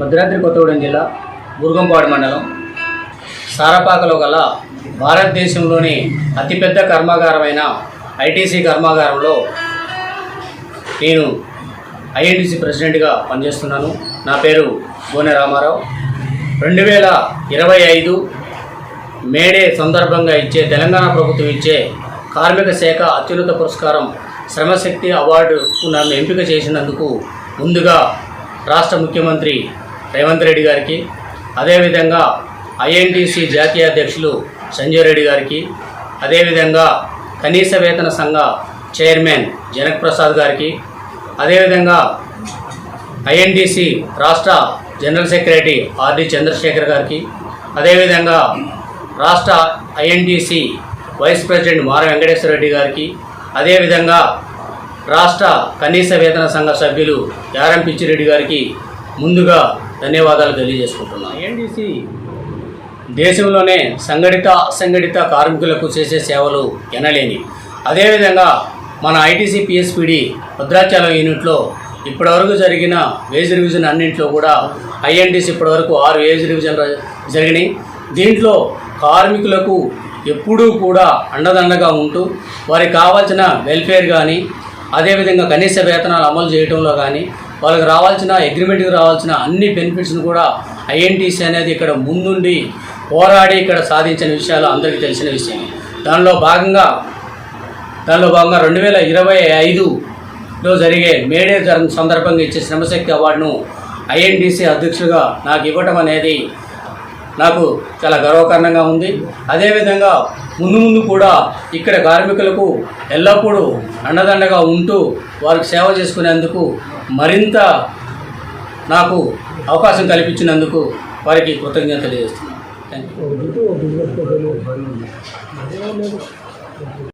భద్రాద్రి కొత్తగూడెం జిల్లా బురుగంపాడు మండలం సారపాకలో గల భారతదేశంలోని అతిపెద్ద కర్మాగారమైన ఐటీసీ కర్మాగారంలో నేను ఐఎన్టీసీ ప్రెసిడెంట్గా పనిచేస్తున్నాను. నా పేరు గోనె రామారావు. రెండు వేల ఇరవై ఐదు మేడే సందర్భంగా ఇచ్చే తెలంగాణ ప్రభుత్వం ఇచ్చే కార్మిక శాఖ అత్యున్నత పురస్కారం శ్రమశక్తి అవార్డుకు నన్ను ఎంపిక చేసినందుకు ముందుగా రాష్ట్ర ముఖ్యమంత్రి రేవంత్ రెడ్డి గారికి అదేవిధంగా ఐఎన్టీసీ జాతీయ అధ్యక్షులు సంజయ్ రెడ్డి గారికి అదేవిధంగా కనీస వేతన సంఘ చైర్మన్ జనక్ ప్రసాద్ గారికి అదేవిధంగా ఐఎన్టీసీ రాష్ట్ర జనరల్ సెక్రటరీ ఆర్డి చంద్రశేఖర్ గారికి అదేవిధంగా రాష్ట్ర ఐఎన్టీసీ వైస్ ప్రెసిడెంట్ మార వెంకటేశ్వర రెడ్డి గారికి అదేవిధంగా రాష్ట్ర కనీస వేతన సంఘ సభ్యులు యారం పిచ్చిరెడ్డి గారికి ముందుగా ధన్యవాదాలు తెలియజేసుకుంటున్నాను. ఎన్డీసీ దేశంలోనే సంఘటిత అసంఘటిత కార్మికులకు చేసే సేవలు ఎనలేని. అదేవిధంగా మన ఐటీసీ పిఎస్పిడి భద్రాచలం యూనిట్లో ఇప్పటివరకు జరిగిన వేజ్ రివిజన్ అన్నింటిలో కూడా ఐఎన్టీసీ ఇప్పటివరకు ఆరు వేజ్ రివిజన్ జరిగినాయి. దీంట్లో కార్మికులకు ఎప్పుడూ కూడా అండదండగా ఉంటూ వారికి కావాల్సిన వెల్ఫేర్ కానీ అదేవిధంగా కనీస వేతనాలు అమలు చేయడంలో కానీ వాళ్ళకి రావాల్సిన అగ్రిమెంట్కి రావాల్సిన అన్ని బెనిఫిట్స్ను కూడా ఐఎన్టీసీ అనేది ఇక్కడ ముందుండి పోరాడి ఇక్కడ సాధించిన విషయాలు అందరికీ తెలిసిన విషయం. దానిలో భాగంగా దానిలో భాగంగా రెండు వేల ఇరవై ఐదులో జరిగే మేడే సందర్భంగా ఇచ్చే శ్రమశక్తి అవార్డును ఐఎన్టీసీ అధ్యక్షుడిగా నాకు ఇవ్వటం అనేది నాకు చాలా గర్వకారణంగా ఉంది. అదేవిధంగా ముందు ముందు కూడా ఇక్కడ కార్మికులకు ఎల్లప్పుడూ అండదండగా ఉంటూ వారికి సేవ చేసుకునేందుకు మరింత నాకు అవకాశం కల్పించినందుకు వారికి కృతజ్ఞత తెలియజేస్తున్నాను. Thank you